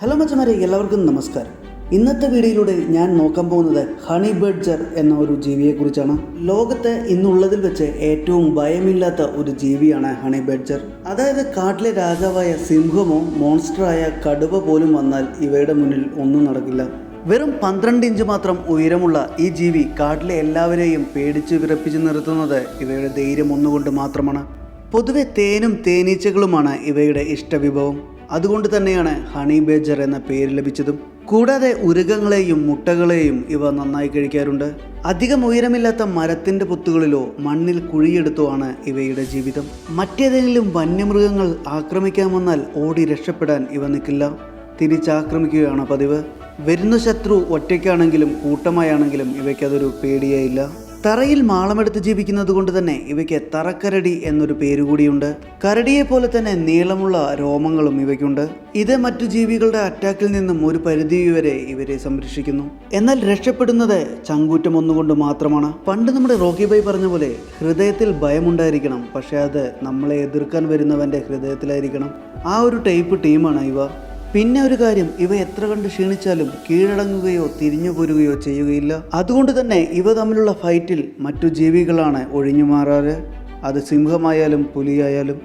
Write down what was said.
Hello മച്ചമാരെ എല്ലാവർക്കും നമസ്കാരം. ഇന്നത്തെ വീഡിയോയിലൂടെ ഞാൻ നോക്കാൻ പോകുന്നത് ഹണി ബഡ്ജർ എന്ന ഒരു ജീവിയെക്കുറിച്ചാണ് ലോകത്ത് ഇന്നുള്ളതിൽ വെച്ച് ഏറ്റവും ഭയമില്ലാത്ത ഒരു ജീവിയാണ് ഹണി ബഡ്ജർ അതായത് കാട്ടിലെ രാജാവായ സിംഹമോ മോൺസ്റ്ററായ കടുവ പോലും വന്നാൽ ഇവയുടെ മുന്നിൽ ഒന്നും നടക്കില്ല. വെറും പന്ത്രണ്ട് ഇഞ്ച് മാത്രം ഉയരമുള്ള ഈ ജീവി കാട്ടിലെ എല്ലാവരെയും പേടിച്ച് വിറപ്പിച്ച് നിർത്തുന്നത് ഇവയുടെ ധൈര്യം ഒന്നുകൊണ്ട് മാത്രമാണ്. പൊതുവെ തേനും തേനീച്ചകളുമാണ് ഇവയുടെ ഇഷ്ടവിഭവം. അതുകൊണ്ട് തന്നെയാണ് ഹണി ബേജർ എന്ന പേര് ലഭിച്ചതും. കൂടാതെ ഉരുകങ്ങളെയും മുട്ടകളെയും ഇവ നന്നായി കഴിക്കാറുണ്ട്. അധികം ഉയരമില്ലാത്ത മരത്തിന്റെ പുത്തുകളിലോ മണ്ണിൽ കുഴിയെടുത്തോ ആണ് ഇവയുടെ ജീവിതം. മറ്റേതെങ്കിലും വന്യമൃഗങ്ങൾ ആക്രമിക്കാൻ വന്നാൽ ഓടി രക്ഷപ്പെടാൻ ഇവ നിൽക്കില്ല. തിരിച്ചാക്രമിക്കുകയാണ് പതിവ്. വരുന്ന ശത്രു ഒറ്റയ്ക്കാണെങ്കിലും കൂട്ടമായാണെങ്കിലും ഇവയ്ക്കതൊരു പേടിയേ ഇല്ല. തറയിൽ മാളമെടുത്ത് ജീവിക്കുന്നത് കൊണ്ട് തന്നെ ഇവയ്ക്ക് തറക്കരടി എന്നൊരു പേരുകൂടിയുണ്ട്. കരടിയെ പോലെ തന്നെ നീളമുള്ള രോമങ്ങളും ഇവയ്ക്കുണ്ട്. ഇത് മറ്റു ജീവികളുടെ അറ്റാക്കിൽ നിന്നും ഒരു പരിധി വരെ ഇവരെ സംരക്ഷിക്കുന്നു. എന്നാൽ രക്ഷപ്പെടുന്നത് ചങ്കൂറ്റം ഒന്നുകൊണ്ട് മാത്രമാണ്. പണ്ട് നമ്മുടെ റോക്കി ബൈ പറഞ്ഞ പോലെ ഹൃദയത്തിൽ ഭയമുണ്ടായിരിക്കണം. പക്ഷേ അത് നമ്മളെ എതിർക്കാൻ വരുന്നവന്റെ ഹൃദയത്തിലായിരിക്കണം. ആ ഒരു ടൈപ്പ് ടീമാണ് ഇവ. പിന്നെ ഒരു കാര്യം ഇവ എത്ര കണ്ട് ക്ഷീണിച്ചാലും കീഴടങ്ങുകയോ തിരിഞ്ഞു പോരുകയോ ചെയ്യുകയില്ല. അതുകൊണ്ട് തന്നെ ഇവ തമ്മിലുള്ള ഫൈറ്റിൽ മറ്റു ജീവികളാണ് ഒഴിഞ്ഞു മാറാറ് അത് സിംഹമായാലും പുലിയായാലും